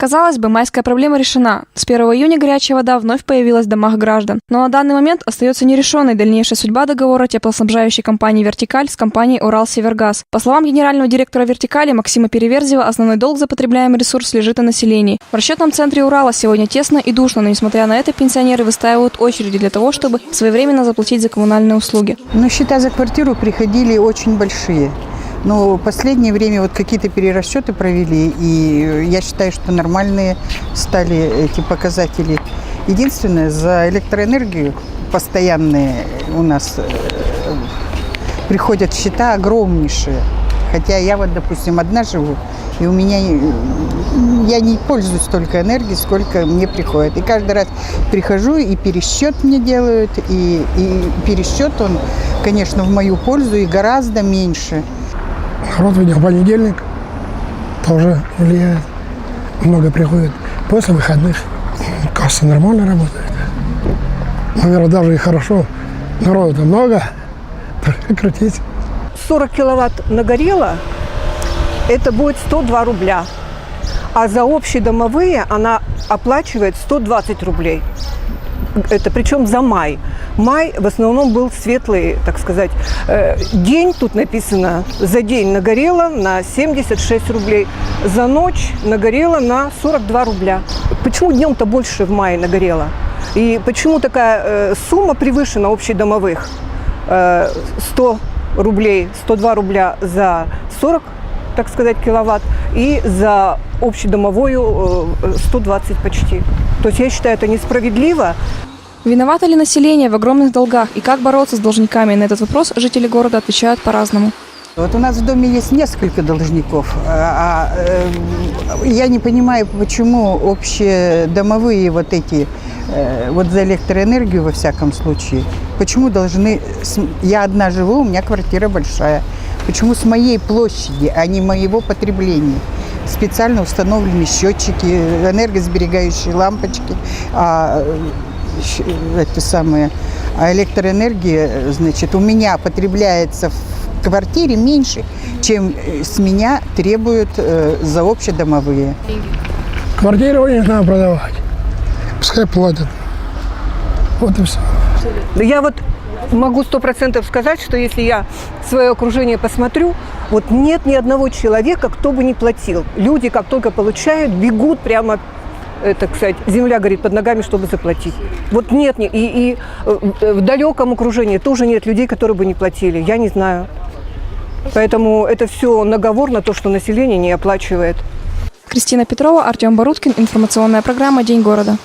Казалось бы, майская проблема решена. С 1 июня горячая вода вновь появилась в домах граждан. Но на данный момент остается нерешенной дальнейшая судьба договора теплоснабжающей компании «Вертикаль» с компанией «Уралсевергаз». По словам генерального директора «Вертикали» Максима Переверзева, основной долг за потребляемый ресурс лежит на населении. В расчетном центре Урала сегодня тесно и душно, но несмотря на это пенсионеры выстаивают очереди для того, чтобы своевременно заплатить за коммунальные услуги. Но счета за квартиру приходили очень большие. Но в последнее время вот какие-то перерасчеты провели, и я считаю, что нормальные стали эти показатели. Единственное, за электроэнергию постоянные у нас э, приходят счета огромнейшие. Хотя я вот, допустим, одна живу, и у меня не- я не пользуюсь столько энергии, сколько мне приходит. И каждый раз прихожу, и пересчет мне делают, и, и пересчет он, конечно, в мою пользу и гораздо меньше. Народ видел в понедельник, тоже влияет. Много приходит. После выходных касса нормально работает. Наверное, даже и хорошо. Народу-то много, крутить. 40 киловатт нагорело, это будет 102 рубля. А за общедомовые она оплачивает 120 рублей. Это причем за май. Май в основном был светлый, так сказать. Э, День, тут написано, за день нагорело на 76 рублей. За ночь нагорело на 42 рубля. Почему днем-то больше в мае нагорело? И почему такая э, сумма превышена общедомовых? Э, 100 рублей, 102 рубля за 40, так сказать, киловатт, и за общедомовую э, 120 почти. То есть я считаю, это несправедливо. Виновато ли население в огромных долгах и как бороться с должниками? На этот вопрос жители города отвечают по-разному. Вот у нас в доме есть несколько должников, а, а, э, я не понимаю, почему общие домовые вот эти, э, вот за электроэнергию во всяком случае, почему должны, я одна живу, у меня квартира большая, почему с моей площади, а не моего потребления? Специально установлены счетчики, энергосберегающие лампочки, а, это самое, а электроэнергия, значит, у меня потребляется в квартире меньше, чем э, с меня требуют э, за общедомовые. Квартиру не надо продавать. Пускай платят. Вот и все. Да Я вот могу сто процентов сказать, что если я свое окружение посмотрю, вот нет ни одного человека, кто бы не платил. Люди, как только получают, бегут прямо это, кстати, земля горит под ногами, чтобы заплатить. Вот нет, ни- и, и э, в далеком окружении тоже нет людей, которые бы не платили. Я не знаю. Поэтому это все наговор на то, что население не оплачивает. Кристина Петрова, Артем Баруткин. Информационная программа «День города».